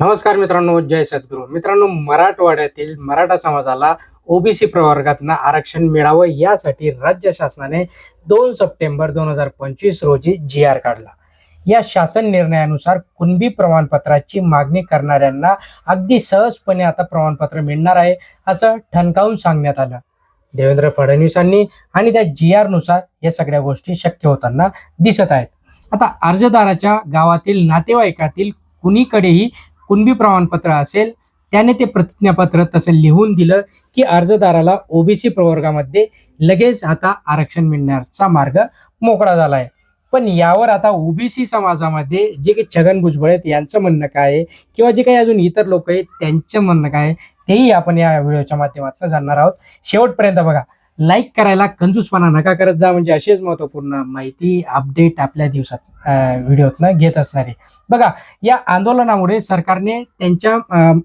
नमस्कार मित्रांनो जय सद्गुरू. मित्रांनो मराठवाड्यातील मराठा समाजाला ओबीसी प्रवर्गातनं आरक्षण मिळावं यासाठी राज्य शासनाने दोन सप्टेंबर दोन हजार पंचवीस रोजी जी आर काढला. या शासन निर्णयानुसार कुणबी प्रमाणपत्राची मागणी करणाऱ्यांना अगदी सहजपणे आता प्रमाणपत्र मिळणार आहे असं ठणकावून सांगण्यात आलं. देवेंद्र फडणवीसांनी आणि त्या जी आरनुसार या सगळ्या गोष्टी शक्य होताना दिसत आहेत. आता अर्जदाराच्या गावातील नातेवाईकातील कुणीकडेही कुणबी प्रमाणपत्र असेल त्याने ते प्रतिज्ञापत्र तसं लिहून दिलं की अर्जदाराला ओबीसी प्रवर्गामध्ये लगेच आता आरक्षण मिळण्याचा मार्ग मोकळा झाला आहे पण यावर आता ओबीसी समाजामध्ये जे काही छगन भुजबळ आहेत यांचं म्हणणं काय आहे? किंवा जे काही अजून इतर लोक आहेत त्यांचं म्हणणं काय आहे? तेही आपण या व्हिडिओच्या माध्यमातून जाणणार आहोत. शेवटपर्यंत बघा. लाईक करायला कंजूसपणा नका करत जा. म्हणजे अशीच महत्त्वपूर्ण माहिती अपडेट आपल्या दिवसात व्हिडिओतनं घेत असणार. आहे बघा या आंदोलनामुळे सरकारने त्यांच्या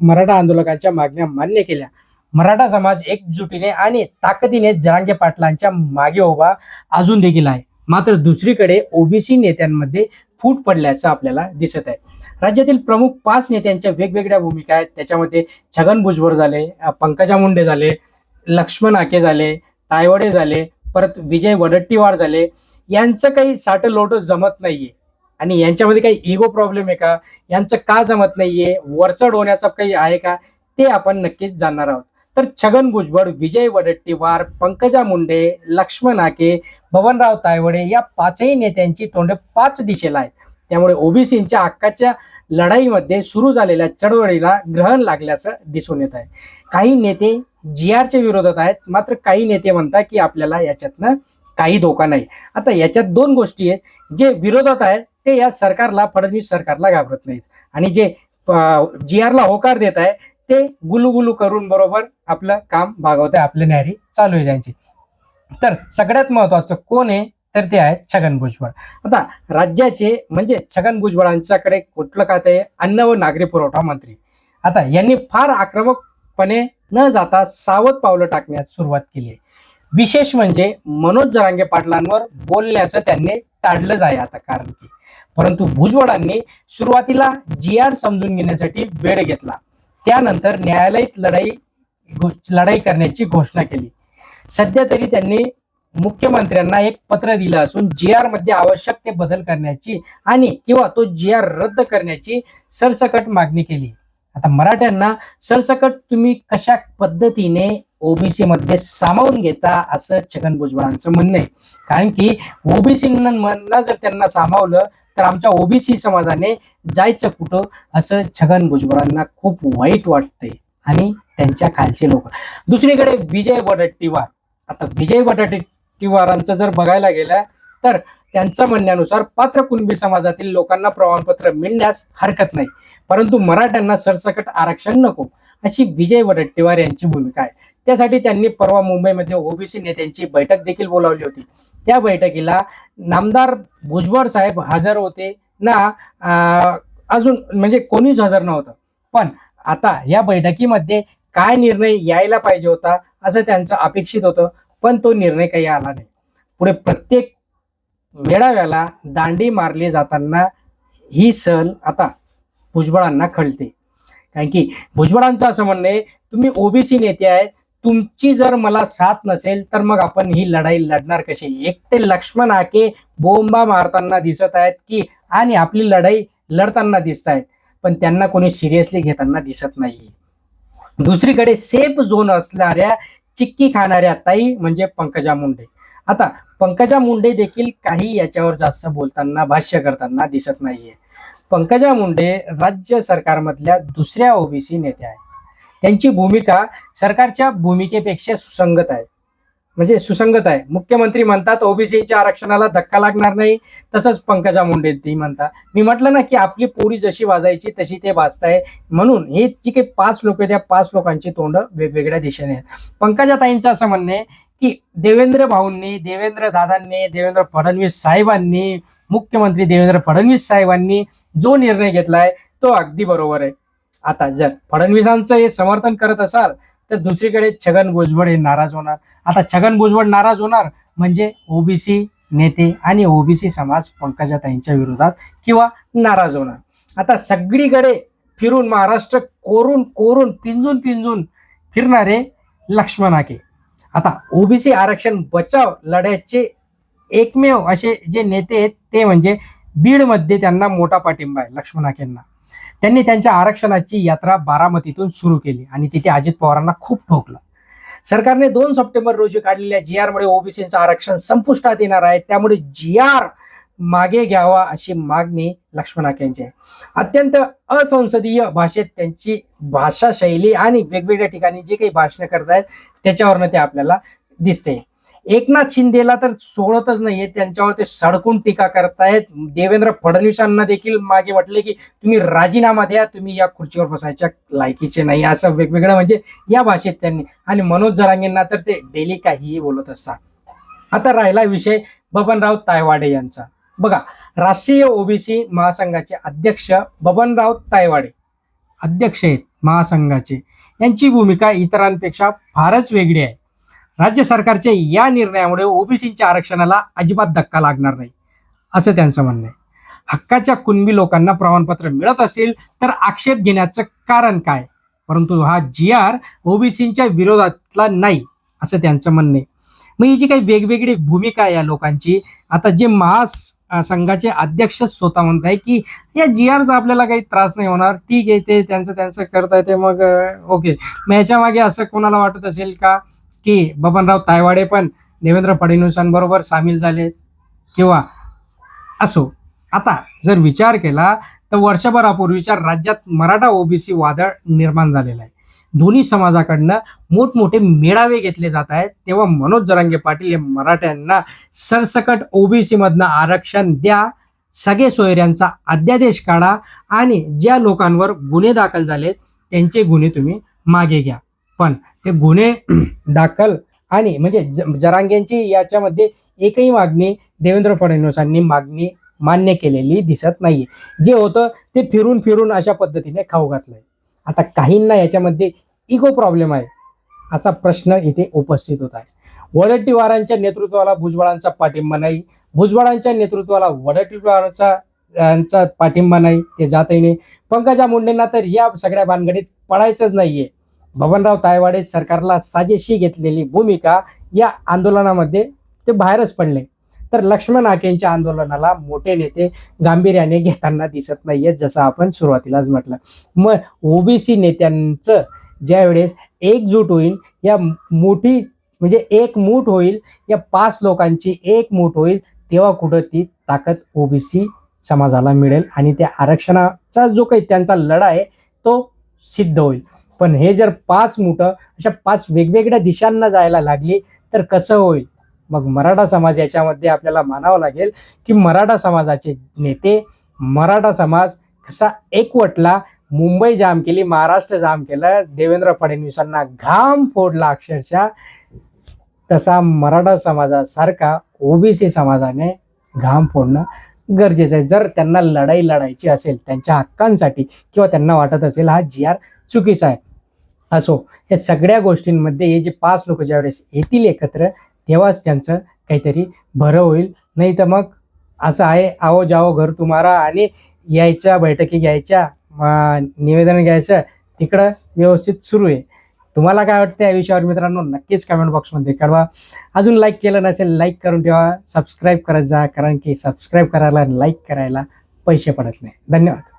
मराठा आंदोलकांच्या मागण्या मान्य केल्या. मराठा समाज एकजुटीने आणि ताकदीने जरांगे पाटलांच्या मागे उभा अजून देखील आहे. मात्र दुसरीकडे ओबीसी नेत्यांमध्ये फूट पडल्याचं आपल्याला दिसत आहे. राज्यातील प्रमुख पाच नेत्यांच्या वेगवेगळ्या भूमिका आहेत. त्याच्यामध्ये छगन भुजबळ झाले पंकजा मुंडे झाले लक्ष्मण आके झाले तायवडे झाले परत विजय वडट्टीवार झाले यांचं काही साठ लोट जमत नाहीये. आणि यांच्यामध्ये काही इगो प्रॉब्लेम आहे का? यांचं का जमत नाहीये? वरचढ होण्याचं काही आहे का? ते आपण नक्कीच जाणणार आहोत. तर छगन भुजबळ विजय वडट्टीवार पंकजा मुंडे लक्ष्मण आके बबनराव तायवडे या पाचही नेत्यांची तोंडे पाच दिशेला आहेत. त्यामुळे ओबीसींच्या हक्काच्या लढाईमध्ये सुरू झालेल्या चळवळीला ग्रहण लागल्याचं दिसून येत आहे. काही नेते जी आरच्या विरोधात आहेत. मात्र काही नेते म्हणतात की आपल्याला याच्यातनं काही धोका नाही. आता याच्यात दोन गोष्टी आहेत. जे विरोधात आहेत ते या सरकारला फडणवीस सरकारला घाबरत नाहीत. आणि जे जी आरला होकार देत आहे ते गुलुगुलू करून बरोबर आपलं काम भागवत आहे. आपली न्यारी चालू आहे त्यांची. तर सगळ्यात महत्वाचं कोण आहे? तर ते आहेत छगन भुजबळ. आता राज्याचे म्हणजे छगन भुजबळांच्याकडे कुठलं खातं आहे? अन्न व नागरी पुरवठा मंत्री. आता यांनी फार आक्रमक आक्रमकपणे न जाता सावध पावलं टाकण्यास सुरुवात केली. आहे विशेष म्हणजे मनोज जरांगे पाटलांवर बोलण्याचं त्यांनी टाळलं जाय आता कारण की. परंतु भुजबळांनी सुरुवातीला जी आर समजून घेण्यासाठी वेळ घेतला. त्यानंतर न्यायालयीत लढाई लढाई करण्याची घोषणा केली. सध्या तरी त्यांनी मुख्यमंत्र्यांना एक पत्र दिलं असून जी आरमध्ये आवश्यक ते बदल करण्याची आणि किंवा तो जी आर रद्द करण्याची सरसकट मागणी केली. आता मराठ्यांना सरसकट तुम्ही कशा पद्धतीने ओबीसी मध्ये सामावून घेता असं छगन भुजबळांचं म्हणणं आहे. कारण की ओबीसींना जर त्यांना सामावलं तर आमच्या ओबीसी समाजाने जायचं कुठं असं छगन भुजबळांना खूप वाईट वाटतंय आणि त्यांच्या खालचे लोक. दुसरीकडे विजय वडट्टीवार. आता विजय वडट्टीवारांचं जर बघायला गेलं तर त्यांच्या म्हणण्यानुसार पात्र कुणबी समाजातील लोकांना प्रमाणपत्र मिळण्यास हरकत नाही. परंतु मराठ्यांना सरसकट आरक्षण नको अशी विजय वडट्टीवार यांची भूमिका आहे. त्यासाठी त्यांनी परवा मुंबईमध्ये ओबीसी नेत्यांची बैठक देखील बोलावली होती. त्या बैठकीला नामदार भुजबळ साहेब हजर होते ना अजून म्हणजे कोणीच हजर नव्हतं. पण आता या बैठकीमध्ये काय निर्णय यायला पाहिजे होता असं त्यांचं अपेक्षित होतं पण तो निर्णय काही आला नाही. पुढे प्रत्येक मेळाव्याला दांडी मारली जाताना ही सहल आता भुजबळांना खळते. कारण की भुजबळांचं असं म्हणणं आहे तुम्ही ओबीसी नेते आहेत तुमची जर मला साथ नसेल तर मग आपण ही लढाई लढणार कशी? एकटे लक्ष्मण आके बोंबा मारताना दिसत आहेत की आणि आपली लढाई लढताना दिसत आहेत पण त्यांना कोणी सिरियसली घेताना दिसत नाही दुसरीकडे सेफ झोन असणाऱ्या चिक्की खाणाऱ्या ताई म्हणजे पंकजा मुंडे. आता पंकजा मुंडे देखील काही याच्यावर जास्त बोलताना भाष्य करताना दिसत नाहीये. पंकजा मुंडे राज्य सरकारमधल्या दुसऱ्या ओबीसी नेत्या आहेत. त्यांची भूमिका सरकारच्या भूमिकेपेक्षा सुसंगत आहे. म्हणजे सुसंगत आहे. मुख्यमंत्री म्हणतात ओबीसीच्या आरक्षणाला धक्का लागणार नाही. तसंच पंकजा मुंडे ती म्हणतात. मी म्हटलं ना की आपली पोरी जशी वाजायची तशी ते वाजताय म्हणून हे जी काही पाच लोक आहेत त्या पाच लोकांची तोंड वेगवेगळ्या दिशेने आहेत. पंकजा ताईंचं असं म्हणणं आहे की देवेंद्र भाऊंनी देवेंद्र दादांनी देवेंद्र फडणवीस साहेबांनी मुख्यमंत्री देवेंद्र फडणवीस साहेबांनी जो निर्णय घेतलाय तो अगदी बरोबर आहे. आता जर फडणवीसांचं हे समर्थन करत असाल तर दुसरीकडे छगन भुजबळ हे नाराज होणार. आता छगन भुजबळ नाराज होणार म्हणजे ओबीसी नेते आणि ओबीसी समाज पंकजाताईंच्या विरोधात किंवा नाराज होणार. आता सगळीकडे फिरून महाराष्ट्र कोरून कोरून पिंजून पिंजून फिरणारे लक्ष्मण हाके. आता ओबीसी आरक्षण बचाव लढ्याचे एकमेव असे जे नेते आहेत ते म्हणजे बीडमध्ये त्यांना मोठा पाठिंबा आहे लक्ष्मण हाकेंना. त्यांनी त्यांच्या आरक्षणाची यात्रा बारामतीतून सुरू केली आणि तिथे अजित पवारांना खूप ठोकलं. सरकारने दोन सप्टेंबर रोजी काढलेल्या जी आरमुळे ओबीसीचं आरक्षण संपुष्टात येणार आहे. त्यामुळे जी आर मागे घ्यावा अशी मागणी लक्ष्मणाक यांची आहे. अत्यंत असंसदीय भाषेत त्यांची भाषा शैली आणि वेगवेगळ्या ठिकाणी जे काही भाषणं करतायत त्याच्यावरनं ते आपल्याला दिसते एकनाथ शिंदेला तर सोडतच नाहीये. त्यांच्यावर ते सडकून टीका करतायत. देवेंद्र फडणवीसांना देखील मागे वाटले की तुम्ही राजीनामा द्या तुम्ही या खुर्चीवर बसायच्या लायकीचे नाही. असं वेगवेगळं म्हणजे या भाषेत त्यांनी. आणि मनोज जरांगेंना तर ते डेली काहीही बोलत असतात. आता राहिला विषय बबनराव तायवाडे यांचा. बघा राष्ट्रीय ओबीसी महासंघाचे अध्यक्ष बबनराव तायवाडे अध्यक्ष आहेत महासंघाचे. यांची भूमिका इतरांपेक्षा फारच वेगळी आहे. राज्य सरकारच्या या निर्णयामुळे ओबीसीच्या आरक्षणाला अजिबात धक्का लागणार नाही असं त्यांचं म्हणणं आहे. हक्काच्या कुणबी लोकांना प्रमाणपत्र मिळत असेल तर आक्षेप घेण्याचं कारण काय? परंतु हा जी आर ओबीसीच्या विरोधातला नाही असं त्यांचं म्हणणं आहे. मग ही जी काही वेगवेगळी भूमिका आहे या लोकांची आता जे महासंघाचे संघाचे अध्यक्ष स्वतः म्हणत आहे की या जी आरचा आपल्याला काही त्रास नाही होणार ठीक आहे ते त्यांचं त्यांचं करता येते मग ओके. मग याच्या मागे असं कोणाला वाटत असेल का? की बबनराव तायवाडे पण देवेंद्र फडणवीसांबरोबर सामील झाले किंवा असो. आता जर विचार केला तर वर्षभरापूर्वीच्या राज्यात मराठा ओबीसी वादळ निर्माण झालेलं आहे. दोन्ही समाजाकडनं मोठमोठे मेळावे घेतले जात आहेत. तेव्हा मनोज जरांगे पाटील हे मराठ्यांना सरसकट ओबीसीमधनं आरक्षण द्या सगळे सोयऱ्यांचा अध्यादेश काढा आणि ज्या लोकांवर गुन्हे दाखल झालेत त्यांचे गुन्हे तुम्ही मागे घ्या. पण ते गुन्हे दाखल आणि म्हणजे ज- जरांगेंची याच्यामध्ये एकही मागणी देवेंद्र फडणवीसांनी मागणी मान्य केलेली दिसत नाहीये. जे होतं ते फिरून फिरून अशा पद्धतीने खाऊ घातलंय. आता काहींना याच्यामध्ये इगो प्रॉब्लेम आहे असा प्रश्न इथे उपस्थित होत आहे. वडट्टीवारांच्या नेतृत्वाला भुजबळांचा पाठिंबा नाही. भुजबळांच्या नेतृत्वाला वडट्टीवारांचा यांचा पाठिंबा नाही. ते जातही नाही. पंकजा मुंडेंना तर या सगळ्या भानगडीत पडायचंच नाहीये. बबनराव तायवाडे सरकारला साजेशी घेतलेली भूमिका या आंदोलनामध्ये ते बाहेरच पडले. तर लक्ष्मण आकेंच्या आंदोलनाला मोठे नेते गांभीर्याने घेताना दिसत नाहीये जसं आपण सुरुवातीलाच म्हटलं. मग ओबीसी नेत्यांचं ज्यावेळेस एकजूट होईल या मोठी म्हणजे एक मूठ होईल या पाच लोकांची एक मूठ होईल तेव्हा कुठं ती ताकद ओबीसी समाजाला मिळेल आणि त्या आरक्षणाचा जो काही त्यांचा लढा आहे तो सिद्ध होईल. पण हे जर पाच मुठं अशा पाच वेगवेगळ्या दिशांना जायला लागली तर कसं होईल? मग मराठा समाज याच्यामध्ये आपल्याला मानावं लागेल की मराठा समाजाचे नेते मराठा समाज कसा एकवटला मुंबई जाम केली महाराष्ट्र जाम केलं देवेंद्र फडणवीसांना घाम फोडला अक्षरशः तसा मराठा समाजासारखा ओबीसी समाजाने घाम फोडणं गरजेचं आहे. जर त्यांना लढाई लढायची असेल त्यांच्या हक्कांसाठी किंवा त्यांना वाटत असेल हा जी आर चुकीचा आहे. असो या सगळ्या गोष्टींमध्ये हे जे पाच लोक ज्यावेळेस येतील एकत्र तेव्हाच त्यांचं काहीतरी बरं होईल. नाही तर मग असं आहे आओ जाओ घर तुम्हारा आणि यायच्या बैठकी घ्यायच्या निवेदन घ्यायचं तिकडं व्यवस्थित सुरू आहे. तुम्हाला काय वाटतं या विषयावर मित्रांनो? नक्कीच कमेंट बॉक्समध्ये कळवा. अजून लाईक केलं नसेल लाईक करून ठेवा. सबस्क्राईब करत जा कारण की सबस्क्राईब करायला लाईक करायला पैसे पडत नाही. धन्यवाद.